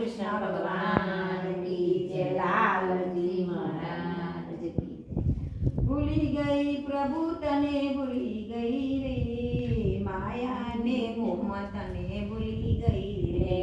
कृष्ण भगवान की जय लाल जी महाराज की भूली गई प्रभु तने भूली गई रे। माया ने मोह तने भूली गई रे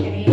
Amen.